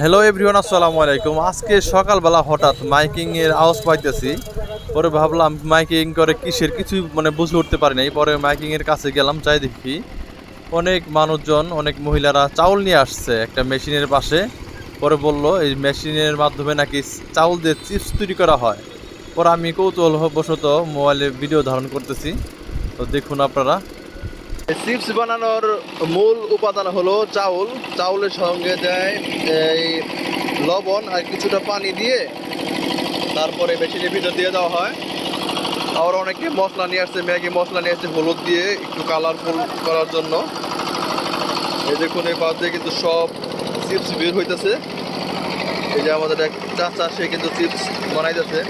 Hello everyone আসসালামু আলাইকুম। আজকে সকালবেলা হঠাৎ মাইকিংয়ের আওয়াজ পাইতেছি। পরে ভাবলাম মাইকিং করে কিসের কিছুই মানে বুঝে উঠতে পারি নাই। পরে মাইকিংয়ের কাছে গেলাম চাই দেখি। অনেক মানুষজন, অনেক মহিলারা চাউল নিয়ে আসছে একটা মেশিনের পাশে। পরে বলল, এই মেশিনের মাধ্যমে নাকি চাউল দিয়ে চিপস তৈরি করা হয়? পরে আমি কৌতূহল বশত মোবাইলে ভিডিও ধারণ করতেছি। তো দেখুন আপনারা। চিপস বানানোর মূল উপাদান হলো চাউল। চাউলের সঙ্গে দেয় এই লবণ আর কিছুটা পানি দিয়ে তারপরে মেশিনের ভিতর দিয়ে দেওয়া হয়। আবার অনেকে মশলা নিয়ে আসছে, ম্যাগি মশলা নিয়ে আসছে, হলুদ দিয়ে একটু কালারফুল করার জন্য। এই দেখুন, এই পাশ দিয়ে কিন্তু সব চিপস বের হইতেছে। এই যে আমাদের এক চাচা, সে কিন্তু চিপস বানাইতেছে।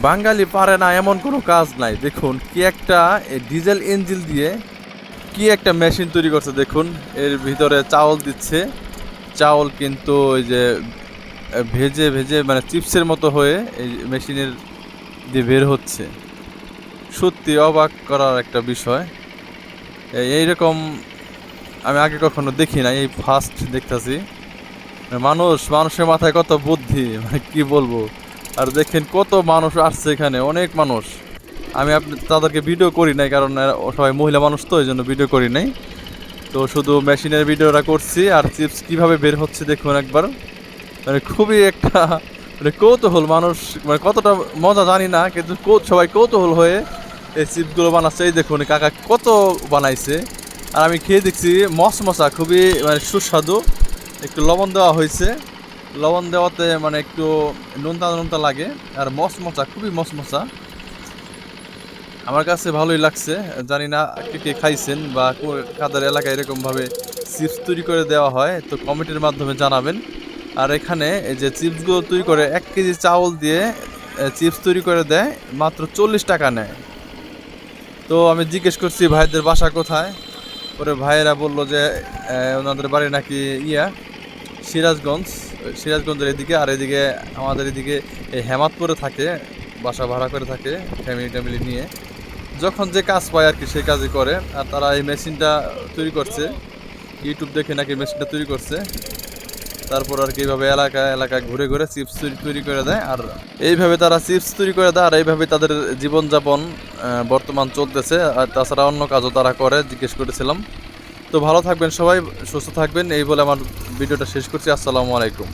বাঙালি পারে না এমন কোনো কাজ নাই। দেখুন, কি একটা ডিজেল ইঞ্জিন দিয়ে কি একটা মেশিন তৈরি করছে, দেখুন। এর ভিতরে চাউল দিচ্ছে। চাউল কিন্তু ওই যে ভেজে ভেজে মানে চিপসের মতো হয়ে এই মেশিনের দিয়ে বের হচ্ছে। সত্যি অবাক করার একটা বিষয়। এই- এইরকম আমি আগে কখনো দেখি না এই ফার্স্ট দেখতেছি। মানুষ, মানুষের মাথায় কত বুদ্ধি মানে কি বলব? আর দেখেন কত মানুষ আসছে এখানে, অনেক মানুষ। আমি আপনি, তাদেরকে ভিডিও করি নাই, কারণ সবাই মহিলা মানুষ তো এই জন্য ভিডিও করি নাই। তো শুধু মেশিনের ভিডিওটা করছি, আর চিপস কীভাবে বের হচ্ছে দেখুন একবার। মানে খুবই একটা মানে কৌতূহল মানুষ মানে কতটা মজা জানি না, কিন্তু সবাই কৌতূহল হয়ে এই চিপসগুলো বানাচ্ছে। এই দেখুন, কাকা কত বানাইছে। আর আমি খেয়ে দেখছি, মশমশা, খুবই মানে সুস্বাদু। একটু লবণ দেওয়া হয়েছে। লবণ দেওয়াতে মানে একটু নুনতা নুনতা লাগে, আর মশমশা খুবই মশমশা আমার কাছে ভালোই লাগছে, জানি না কে কে খাইছেন বা কাদের এলাকায় এরকমভাবে চিপস তৈরি করে দেওয়া হয়, তো কমেন্টের মাধ্যমে জানাবেন। আর এখানে এই যে চিপসগুলো তৈরি করে এক কেজি চাউল দিয়ে চিপস তৈরি করে দেয়, মাত্র চল্লিশ টাকা নেয়। তো আমি জিজ্ঞেস করছি, ভাইদের বাসা কোথায়? পরে ভাইয়েরা বলল যে ওনাদের বাড়ি নাকি ইয়া, সিরাজগঞ্জ। সিরাজগঞ্জের এদিকে আর এদিকে আমাদের এদিকে এই হেমাতপুরে থাকে, বাসা ভাড়া করে থাকে ফ্যামিলি ট্যামিলি নিয়ে। যখন যে কাজ পায় আর কি সেই কাজই করে, আর তারা এই মেশিনটা তৈরি করছে। ইউটিউব দেখে নাকি মেশিনটা তৈরি করছে। তারপর আর কি এইভাবে এলাকা এলাকা ঘুরে ঘুরে চিপস তৈরি তৈরি করে দেয়। আর এইভাবে তারা চিপস তৈরি করে দেয়, আর এইভাবে তাদের জীবনযাপন বর্তমান চলতেছে। আর তাছাড়া অন্য কাজও তারা করে, জিজ্ঞেস করেছিলাম। তো ভালো থাকবেন সবাই সুস্থ থাকবেন। এই বলে আমার ভিডিওটা শেষ করছি। আসসালামু আলাইকুম।